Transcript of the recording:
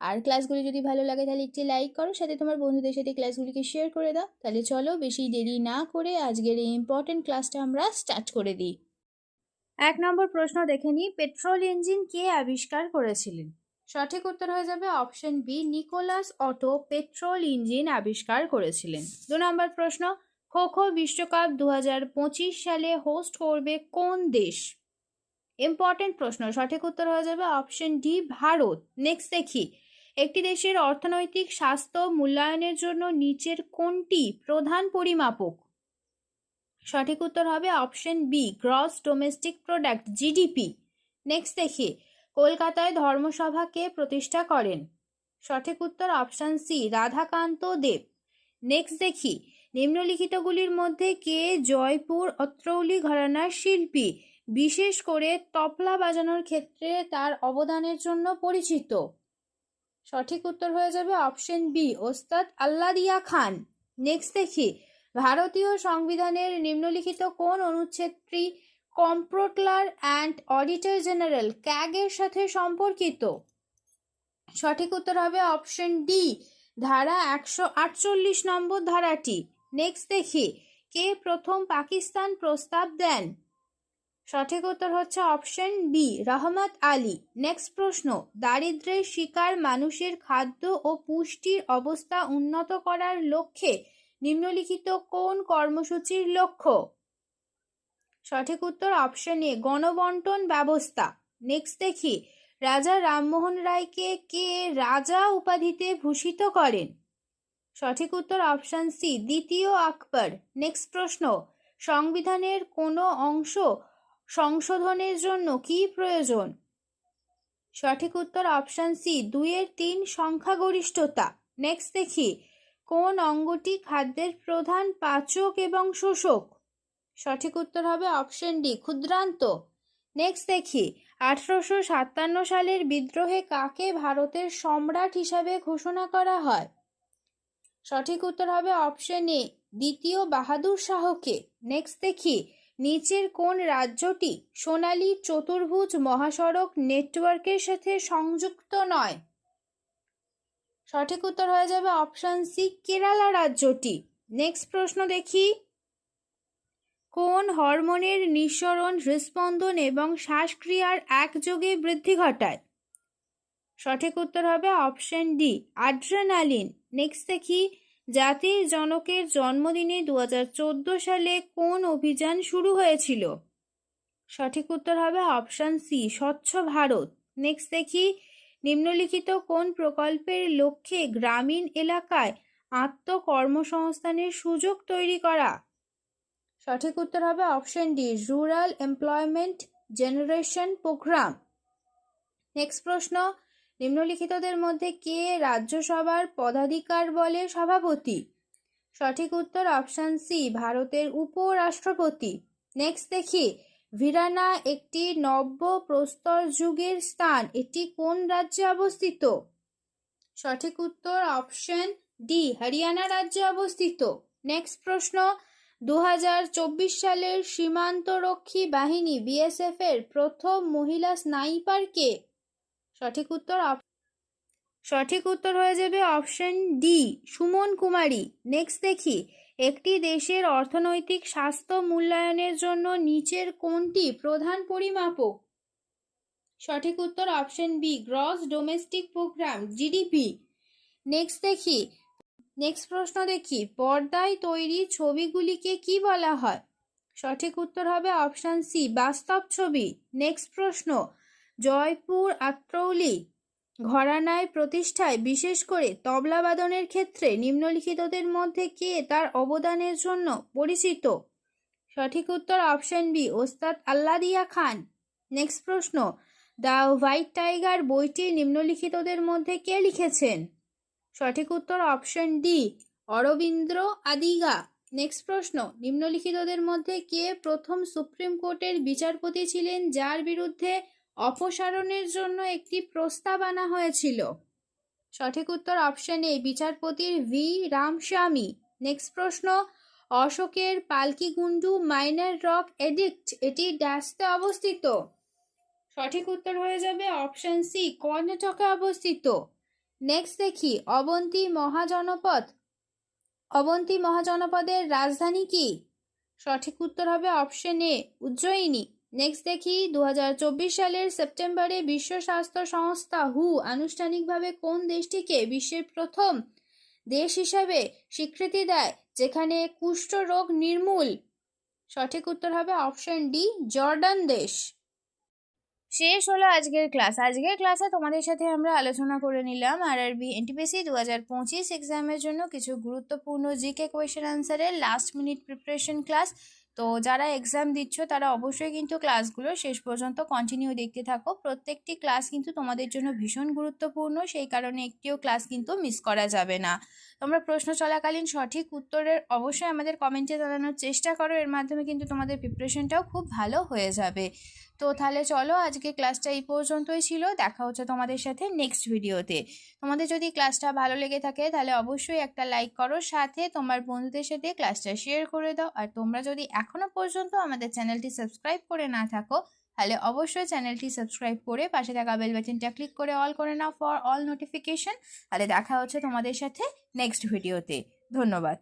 আর ক্লাসগুলি যদি ভালো লাগে তাহলে একটি লাইক করো, সাথে তোমার বন্ধুদের সাথে ক্লাসগুলিকে শেয়ার করে দাও। তাহলে চলো বেশি দেরি না করে আজকের এই ইম্পর্টেন্ট ক্লাসটা আমরা স্টার্ট করে দিই। এক নম্বর প্রশ্ন দেখে নিই পেট্রোল ইঞ্জিন কে আবিষ্কার করেছিলেন? সঠিক উত্তর হয়ে যাবে option B Nicolaus Otto petrol engine আবিষ্কার করেছিলেন। দু নম্বর প্রশ্ন, খো খো বিশ্বকাপ দু হাজার পঁচিশ সালে হোস্ট করবে কোন দেশ? ইম্পর্টেন্ট প্রশ্ন, সঠিক উত্তর হয়ে যাবে অপশন ডি ভারত। নেক্সট দেখি একটি দেশের অর্থনৈতিক স্বাস্থ্য মূল্যায়নের জন্য নিচের কোনটি প্রধান পরিমাপক? সঠিক উত্তর হবে option B gross domestic product, GDP. Next দেখি, কলকাতায় ধর্মসভা কে প্রতিষ্ঠা করেন? সঠিক উত্তর option C Radhakanta Deb. Next দেখি, নিম্নলিখিতগুলির মধ্যে কে জয়পুর অত্রৌলি ঘরানার শিল্পী? বিশেষ করে তবলা বাজানোর ক্ষেত্রে তার অবদানের জন্য পরিচিত। সঠিক উত্তর হয়ে যাবে option B Ustad Alladiya Khan. Next দেখি, ভারতীয় সংবিধানের নিম্নলিখিত কোন অনুচ্ছেদটি কম্প্রোটলার অ্যান্ড অডিটর জেনারেল ক্যাগের সাথে সম্পর্কিত? সঠিক উত্তর হবে অপশন ডি ধারা একশো আটচল্লিশ নম্বর ধারাটি। নেক্সট দেখি, কে প্রথম পাকিস্তান প্রস্তাব দেন? সঠিক উত্তর হচ্ছে option B Rahmat Ali. Next প্রশ্ন দারিদ্র্যের শিকার মানুষের খাদ্য ও পুষ্টির অবস্থা উন্নত করার লক্ষ্যে নিম্নলিখিত কোন কর্মসূচির লক্ষ্য? সঠিক উত্তর অপশন এ গণবন্টন ব্যবস্থা। নেক্সট দেখি, রাজা রামমোহন রায়কে কে রাজা উপাধিতে ভূষিত করেন? সঠিক উত্তর অপশন সি দ্বিতীয় আকবর। নেক্সট প্রশ্ন, সংবিধানের কোনো অংশ সংশোধনের জন্য কি প্রয়োজন? সঠিক উত্তর অপশন সি দুইয়ের তিন সংখ্যাগরিষ্ঠতা। নেক্সট দেখি, কোন অঙ্গটি খাদ্যের প্রধান পাচক এবং শোষক? সঠিক উত্তর হবে অপশন ডি ক্ষুদ্রান্ত। নেক্সট দেখি, আঠারোশো সাতান্ন সালের বিদ্রোহে কাকে ভারতের সম্রাট হিসাবে ঘোষণা করা হয়? সঠিক উত্তর হবে অপশন এ দ্বিতীয় বাহাদুর শাহকে। নেক্সট দেখি নিচের কোন রাজ্যটি সোনালী চতুর্ভুজ মহাসড়ক নেটওয়ার্কের সাথে সংযুক্ত নয়? সঠিক উত্তর হয়ে যাবে অপশন সি কেরালা রাজ্যটি। নেক্সট প্রশ্ন দেখি। কোন হরমোনের নিঃসরণ হৃস্পন্দন এবং শ্বাসক্রিয়ার একযোগে বৃদ্ধি ঘটায়? সঠিক উত্তর হবে অপশন ডি আড্রেনালিন নেক্সট দেখি। জাতির জনকের জন্মদিনে দু হাজার চোদ্দ সালে কোন অভিযান শুরু হয়েছিল? সঠিক উত্তর হবে অপশন সি, স্বচ্ছ ভারত। নেক্সট দেখি, নিম্নলিখিত কোন প্রকল্পের লক্ষ্যে গ্রামীণ এলাকায় আত্মকর্মসংস্থানের সুযোগ তৈরি করা? সঠিক উত্তর হবে option D, rural employment generation programme. Next প্রশ্ন নিম্নলিখিতদের মধ্যে কে রাজ্যসভার পদাধিকার বলে সভাপতি? সঠিক উত্তর অপশন সি, ভারতের উপরাষ্ট্রপতি। নেক্সট দেখি, ভিরানা একটি নব্য প্রস্তর যুগের স্থান, এটি কোন রাজ্যে অবস্থিত? সঠিক উত্তর অপশন ডি, হরিয়ানা রাজ্যে অবস্থিত। নেক্সট প্রশ্ন দু হাজার চব্বিশ সালের সীমান্তরক্ষী বাহিনী বিএসএফ এর প্রথম মহিলা স্নাইপার কে? সঠিক উত্তর সঠিক উত্তর হয়ে যাবে option D Suman Kumari. Next দেখি, একটি দেশের অর্থনৈতিক স্বাস্থ্য মূল্যায়নের জন্য নিচের কোনটি প্রধান পরিমাপক? সঠিক উত্তর option B gross domestic programme GDP next দেখি নেক্সট প্রশ্ন দেখি, পর্দায় তৈরি ছবিগুলিকে কি বলা হয়? সঠিক উত্তর হবে অপশান সি বাস্তব ছবি। নেক্সট প্রশ্ন জয়পুর আত্রৌলি ঘরানায় প্রতিষ্ঠায়, বিশেষ করে তবলাবাদনের ক্ষেত্রে নিম্নলিখিতদের মধ্যে কে তার অবদানের জন্য পরিচিত? সঠিক উত্তর option B Ustad Alladiya Khan. Next প্রশ্ন, দ্য হোয়াইট টাইগার বইটি নিম্নলিখিতদের মধ্যে কে লিখেছেন? সঠিক উত্তর option D Aravind Adiga. Next প্রশ্ন, নিম্নলিখিতদের মধ্যে কে প্রথম সুপ্রিম কোর্টের বিচারপতি ছিলেন যার বিরুদ্ধে অপসারণের জন্য একটি প্রস্তাব আনা হয়েছিল। সঠিক উত্তর অপশন এ বিচারপতির ভি. রামস্বামী। নেক্সট প্রশ্ন, অশোকের পালকিগুন্ডু মাইনার রক এডিক্ট, এটি ড্যাশতে অবস্থিত? সঠিক উত্তর হয়ে যাবে অপশন সি, কর্ণাটকে অবস্থিত। নেক্সট দেখি, অবন্তী মহাজনপদ। অবন্তী মহাজনপদের রাজধানী কি? সঠিক উত্তর হবে অপশন এ, উজ্জয়িনী। নেক্সট দেখি দু হাজার চব্বিশ সালের সেপ্টেম্বরে বিশ্ব স্বাস্থ্য সংস্থা হু আনুষ্ঠানিকভাবে কোন দেশটিকে বিশ্বের প্রথম দেশ হিসাবে স্বীকৃতি দেয়, যেখানে কুষ্ঠ রোগ নির্মূল? সঠিক উত্তর হবে অপশন ডি, জর্ডান দেশ। শেষ হলো আজকের ক্লাস। আজকের ক্লাসে তোমাদের সাথে আমরা আলোচনা করে নিলাম আর আরবি এনটিপিসি দু হাজার পঁচিশ এক্সামের জন্য কিছু গুরুত্বপূর্ণ জিকে কোয়েশ্চেন আনসারের লাস্ট মিনিট প্রিপারেশন ক্লাস তো যারা এক্সাম দিচ্ছ, তারা অবশ্যই কিন্তু ক্লাসগুলো শেষ পর্যন্ত কন্টিনিউ দেখতে থাকো। প্রত্যেকটি ক্লাস কিন্তু তোমাদের জন্য ভীষণ গুরুত্বপূর্ণ, সেই কারণে একটিও ক্লাস কিন্তু মিস করা যাবে না। তোমরা প্রশ্ন চলাকালীন সঠিক উত্তরের অবশ্যই আমাদের কমেন্টে জানানোর চেষ্টা করো, এর মাধ্যমে কিন্তু তোমাদের প্রিপারেশনটাও খুব ভালো হয়ে যাবে। তো তাহলে চলো, আজকে ক্লাসটা এই পর্যন্তই ছিল। দেখা হচ্ছে তোমাদের সাথে নেক্সট ভিডিওতে তোমাদের যদি ক্লাসটা ভালো লেগে থাকে, তাহলে অবশ্যই একটা লাইক করো। সাথে তোমার বন্ধুদের সাথে ক্লাসটা শেয়ার করে দাও। আর তোমরা যদি এখনও পর্যন্ত আমাদের চ্যানেলটি সাবস্ক্রাইব করে না থাকো, তাহলে অবশ্যই চ্যানেলটি সাবস্ক্রাইব করে পাশে থাকা বেল বাটনটা ক্লিক করে অল করে নাও ফর অল নোটিফিকেশন। তাহলে দেখা হচ্ছে তোমাদের সাথে নেক্সট ভিডিওতে। ধন্যবাদ।